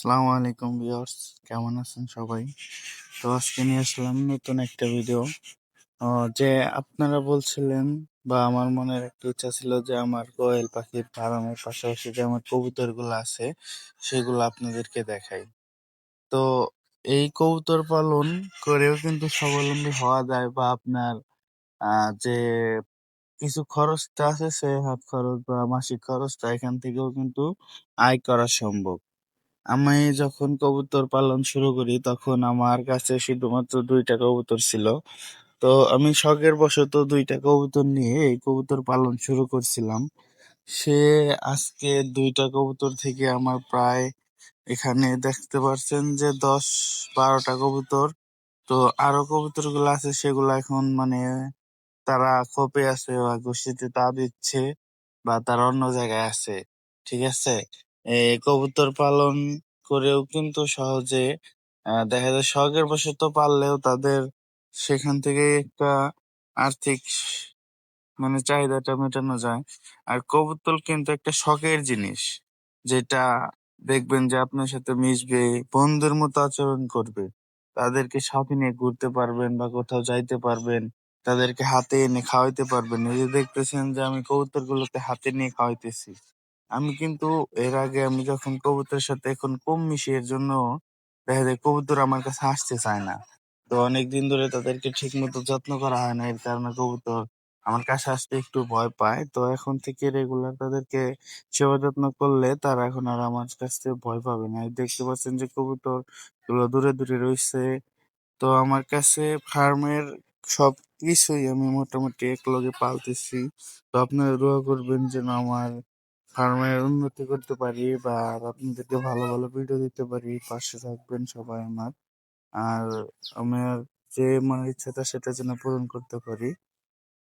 আসসালামু আলাইকুম ভিউয়ার্স, কেমন আছেন সবাই? তো আজকে নিয়ে আসলাম নতুন একটা ভিডিও। যে আপনারা বলছিলেন বা আমার মনের একটা ইচ্ছা ছিল যে আমার কোয়েল পাখির ফার্মের পাশাপাশি যে আমার কবুতরগুলো আছে, সেগুলো আপনাদেরকে দেখাই। তো এই কবুতর পালন করেও কিন্তু স্বাবলম্বী হওয়া যায় বা আপনার যে কিছু খরচটা আছে, সে হাত খরচ বা মাসিক খরচটা এখান থেকেও কিন্তু আয় করা সম্ভব। আমি যখন কবুতর পালন শুরু করি, তখন আমার কাছে শুধুমাত্র দুইটা কবুতর ছিল। তো আমি শখের বশত দুইটা কবুতর নিয়ে এই কবুতর পালন শুরু করছিলাম। সে আজকে দুইটা কবুতর থেকে আমার প্রায় এখানে দেখতে পাচ্ছেন যে দশ বারোটা কবুতর। তো আরও কবুতরগুলো আছে, সেগুলো এখন মানে তারা খোপে আছে বা গোষ্ঠীতে তা দিচ্ছে বা তারা অন্য জায়গায় আছে, ঠিক আছে? কবুতর পালন করেও কিন্তু সহজে দেখা যায় শখের বশত পাললেও তাদের সেখান থেকে একটা আর্থিক মানে চাহিদাটা মেটানো যায়। আর কবুতর কিন্তু একটা শখের জিনিস, যেটা দেখবেন যে আপনার সাথে মিশবে, বন্ধুর মতো আচরণ করবে। তাদেরকে সাথে নিয়ে ঘুরতে পারবেন বা কোথাও যাইতে পারবেন, তাদেরকে হাতে এনে খাওয়াইতে পারবেন। এই যে দেখতেছেন যে আমি কবুতর গুলোকে হাতে নিয়ে খাওয়াইতেছি। আমি কিন্তু এর আগে আমি যখন কবুতরের সাথে এখন কম মিশি, এর জন্য দেখা যায় কবুতর আমার কাছে আসতে চায় না। তো অনেক দিন ধরে তাদেরকে ঠিক মতো যত্ন করা হয় না, এর কারণে কবুতর আমার কাছে আসতে একটু ভয় পায়। তো এখন থেকে রেগুলার তাদেরকে সেবা যত্ন করলে তারা এখন আর আমার কাছ ভয় পাবে না। দেখতে পাচ্ছেন যে কবুতরগুলো দূরে দূরে রয়েছে। তো আমার কাছে ফার্মের সব কিছুই আমি মোটামুটি একলগে পালতেছি। তো আপনারা দোয়া করবেন যেন আমার ফার্মের উন্নতি করতে পারি বা আপনাদেরকে ভালো ভালো ভিডিও দিতে পারি, পাশে থাকবেন সবাই আমার। আর আমার যে মনের ইচ্ছাটা সেটা যেন পূরণ করতে পারি।